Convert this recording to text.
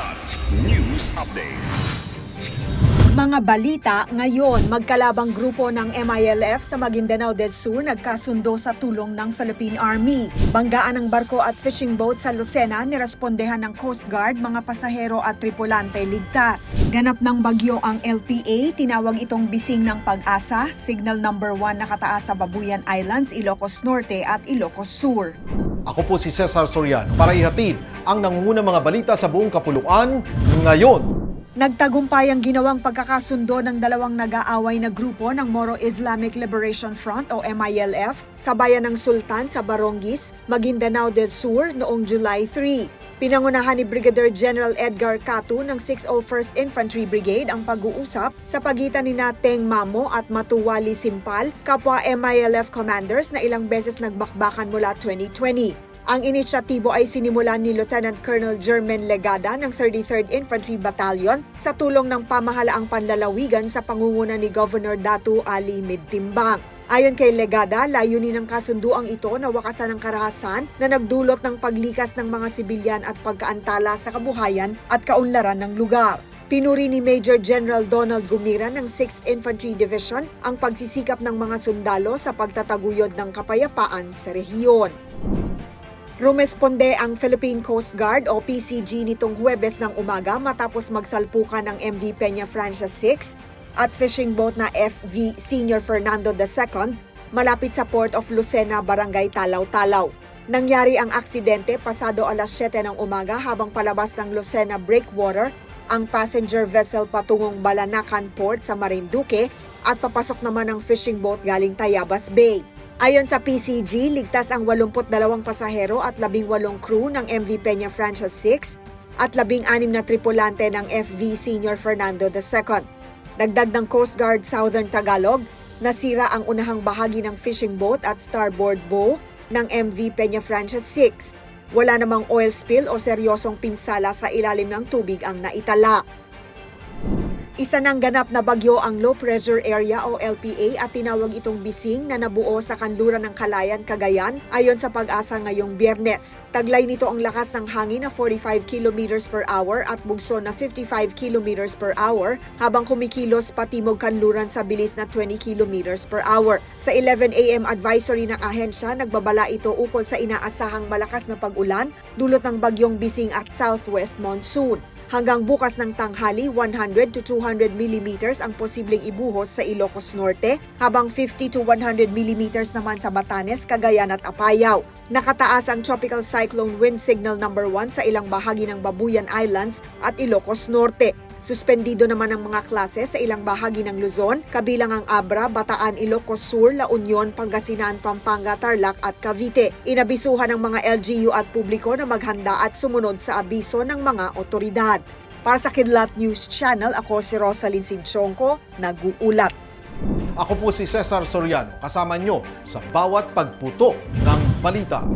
Kidlat News Updates. Mga balita ngayon, magkalabang grupo ng MILF sa Maguindanao del Sur nagkasundo sa tulong ng Philippine Army. Banggaan ng barko at fishing boat sa Lucena nirespondehan ng Coast Guard, mga pasahero at tripulante ligtas. Ganap ng bagyo ang LPA, tinawag itong bising ng pag-asa, signal number 1 nakataas sa Babuyan Islands, Ilocos Norte at Ilocos Sur. Ako po si Cesar Soriano para ihatid ang nangungunang mga balita sa buong kapuluan ngayon. Nagtagumpay ang ginawang pagkakasundo ng dalawang nag-aaway na grupo ng Moro Islamic Liberation Front o MILF sa bayan ng Sultan sa Barongis, Maguindanao del Sur noong July 3. Pinangunahan ni Brigadier General Edgar Catu ng 601st Infantry Brigade ang pag-uusap sa pagitan ni Teng Mamo at Matuwali Simpal, kapwa MILF commanders na ilang beses nagbakbakan mula 2020. Ang inisyatibo ay sinimulan ni Lieutenant Colonel German Legada ng 33rd Infantry Battalion sa tulong ng pamahalaang panlalawigan sa pangunguna ni Governor Datu Ali Midtimbang. Ayon kay Legada, layunin ng kasunduang ito na wakasan ang karahasan na nagdulot ng paglikas ng mga sibilyan at pagkaantala sa kabuhayan at kaunlaran ng lugar. Pinuri ni Major General Donald Gumira ng 6th Infantry Division ang pagsisikap ng mga sundalo sa pagtataguyod ng kapayapaan sa rehiyon. Rumesponde ang Philippine Coast Guard o PCG nitong Huwebes ng umaga matapos magsalpukan ng MV Peña Francia 6 at fishing boat na FV Senior Fernando II malapit sa Port of Lucena, Barangay Talaw-Talaw. Nangyari ang aksidente pasado alas 7 ng umaga habang palabas ng Lucena Breakwater ang passenger vessel patungong Balanacan Port sa Marinduque at papasok naman ang fishing boat galing Tayabas Bay. Ayon sa PCG, ligtas ang 82 pasahero at 18 crew ng MV Peña Francia 6 at 16 na tripulante ng FV Senior Fernando II. Dagdag ng Coast Guard Southern Tagalog, nasira ang unahang bahagi ng fishing boat at starboard bow ng MV Peña Francia 6. Wala namang oil spill o seryosong pinsala sa ilalim ng tubig ang naitala. Isa ng ganap na bagyo ang low pressure area o LPA at tinawag itong bising na nabuo sa kanluran ng Kalayan, Cagayan ayon sa pag-asa ngayong biyernes. Taglay nito ang lakas ng hangin na 45 km per hour at bugso na 55 km per hour habang kumikilos patimog kanluran sa bilis na 20 km per hour. Sa 11 a.m. advisory ng ahensya, nagbabala ito ukol sa inaasahang malakas na pag-ulan dulot ng bagyong bising at southwest monsoon. Hanggang bukas ng tanghali, 100 to 200 millimeters ang posibleng ibuhos sa Ilocos Norte, habang 50 to 100 millimeters naman sa Batanes, Cagayan at Apayao. Nakataas ang Tropical Cyclone Wind Signal number 1 sa ilang bahagi ng Babuyan Islands at Ilocos Norte. Suspendido naman ang mga klase sa ilang bahagi ng Luzon, kabilang ang Abra, Bataan, Ilocos Sur, La Union, Pangasinan, Pampanga, Tarlac at Cavite. Inabisuhan ng mga LGU at publiko na maghanda at sumunod sa abiso ng mga otoridad. Para sa Kidlat News Channel, ako si Rosalyn Sinchonko, nag-uulat. Ako po si Cesar Soriano, kasama nyo sa bawat pagputo ng balita.